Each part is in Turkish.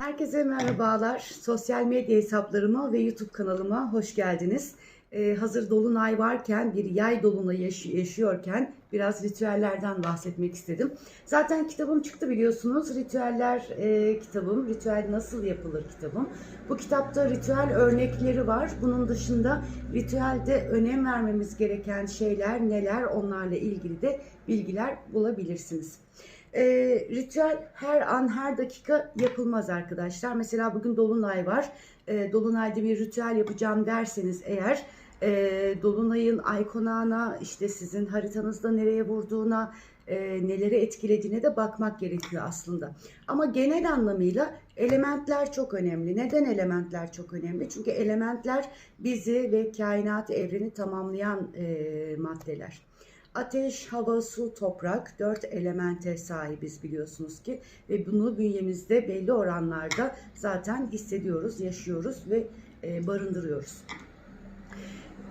Herkese merhabalar. Sosyal medya hesaplarıma ve YouTube kanalıma hoş geldiniz. Ee, hazır dolunay varken, bir yay dolunayı yaşı- yaşıyorken biraz ritüellerden bahsetmek istedim. Zaten kitabım çıktı biliyorsunuz. Ritüeller e, kitabım, ritüel nasıl yapılır kitabım. Bu kitapta ritüel örnekleri var. Bunun dışında ritüelde önem vermemiz gereken şeyler neler onlarla ilgili de bilgiler bulabilirsiniz. E, ritüel her an her dakika yapılmaz arkadaşlar. Mesela bugün dolunay var. E, dolunayda bir ritüel yapacağım derseniz eğer e, dolunayın ay konağına işte sizin haritanızda nereye vurduğuna e, neleri etkilediğine de bakmak gerekiyor aslında. Ama genel anlamıyla elementler çok önemli. Neden elementler çok önemli? Çünkü elementler bizi ve kainat evreni tamamlayan e, maddeler. Ateş, hava, su, toprak dört elemente sahibiz biliyorsunuz ki ve bunu bünyemizde belli oranlarda zaten hissediyoruz, yaşıyoruz ve e, barındırıyoruz.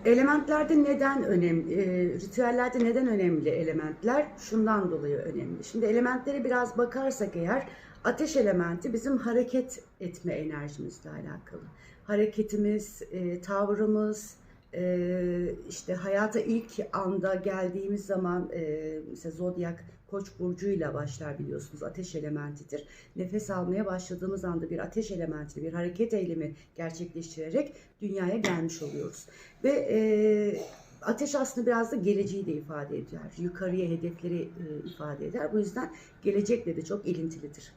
Elementlerde neden önemli, e, ritüellerde neden önemli elementler? Şundan dolayı önemli. Şimdi elementlere biraz bakarsak eğer ateş elementi bizim hareket etme enerjimizle alakalı. Hareketimiz, e, tavrımız, e, işte hayata ilk anda geldiğimiz zaman e, mesela zodyak Koç burcuyla başlar biliyorsunuz. Ateş elementidir. Nefes almaya başladığımız anda bir ateş elementi, bir hareket eylemi gerçekleştirerek dünyaya gelmiş oluyoruz. Ve e, ateş aslında biraz da geleceği de ifade eder. Yukarıya hedefleri e, ifade eder. Bu yüzden gelecekle de çok ilintilidir.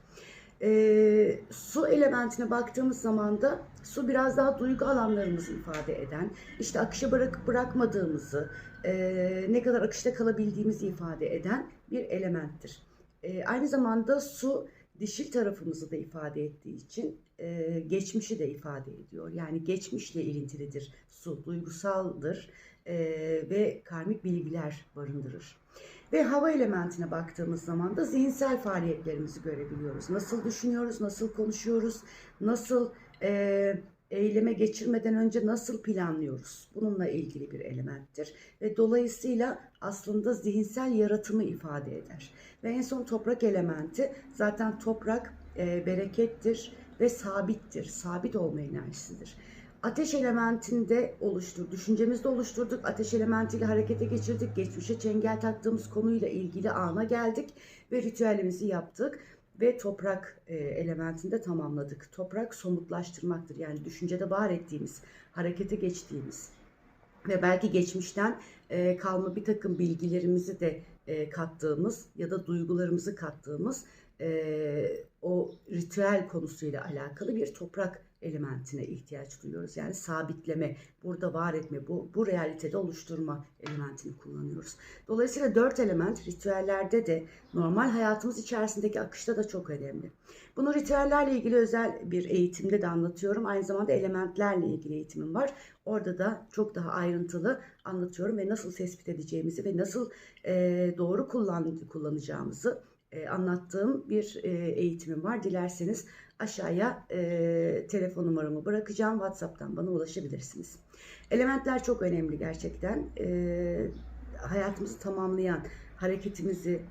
E, su elementine baktığımız zaman da su biraz daha duygu alanlarımızı ifade eden, işte akışa bırakıp bırakmadığımızı, e, ne kadar akışta kalabildiğimizi ifade eden bir elementtir. E, aynı zamanda su dişil tarafımızı da ifade ettiği için e, geçmişi de ifade ediyor. Yani geçmişle ilintilidir su, duygusaldır e, ve karmik bilgiler barındırır. Ve hava elementine baktığımız zaman da zihinsel faaliyetlerimizi görebiliyoruz. Nasıl düşünüyoruz, nasıl konuşuyoruz, nasıl e, eyleme geçirmeden önce nasıl planlıyoruz? Bununla ilgili bir elementtir. Ve dolayısıyla aslında zihinsel yaratımı ifade eder. Ve en son toprak elementi zaten toprak e, berekettir ve sabittir. Sabit olma enerjisidir. Ateş elementinde oluştur, düşüncemizde oluşturduk. Ateş elementiyle harekete geçirdik. Geçmişe çengel taktığımız konuyla ilgili ana geldik ve ritüelimizi yaptık ve toprak e, elementinde tamamladık. Toprak somutlaştırmaktır. Yani düşüncede var ettiğimiz, harekete geçtiğimiz ve belki geçmişten e, kalma bir takım bilgilerimizi de e, kattığımız ya da duygularımızı kattığımız e, o ritüel konusuyla alakalı bir toprak elementine ihtiyaç duyuyoruz. Yani sabitleme, burada var etme, bu, bu realitede oluşturma elementini kullanıyoruz. Dolayısıyla dört element ritüellerde de normal hayatımız içerisindeki akışta da çok önemli. Bunu ritüellerle ilgili özel bir eğitimde de anlatıyorum. Aynı zamanda elementlerle ilgili eğitimim var. Orada da çok daha ayrıntılı anlatıyorum ve nasıl tespit edeceğimizi ve nasıl e, doğru kullan, kullanacağımızı e, anlattığım bir e, eğitimim var. Dilerseniz aşağıya e, telefon numaramı bırakacağım. WhatsApp'tan bana ulaşabilirsiniz. Elementler çok önemli gerçekten. Hayatımızı tamamlayan, hareketimizi,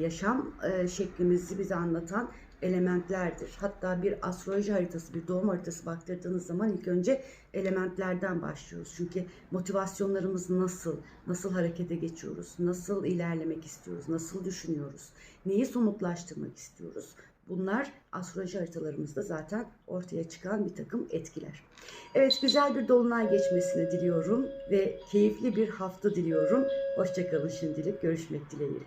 yaşam şeklimizi bize anlatan elementlerdir. Hatta bir astroloji haritası, bir doğum haritası baktırdığınız zaman ilk önce elementlerden başlıyoruz. Çünkü motivasyonlarımız nasıl, nasıl harekete geçiyoruz, nasıl ilerlemek istiyoruz, nasıl düşünüyoruz, neyi somutlaştırmak istiyoruz. Bunlar astroloji haritalarımızda zaten ortaya çıkan bir takım etkiler. Evet güzel bir dolunay geçmesini diliyorum ve keyifli bir hafta diliyorum. Hoşçakalın şimdilik görüşmek dileğiyle.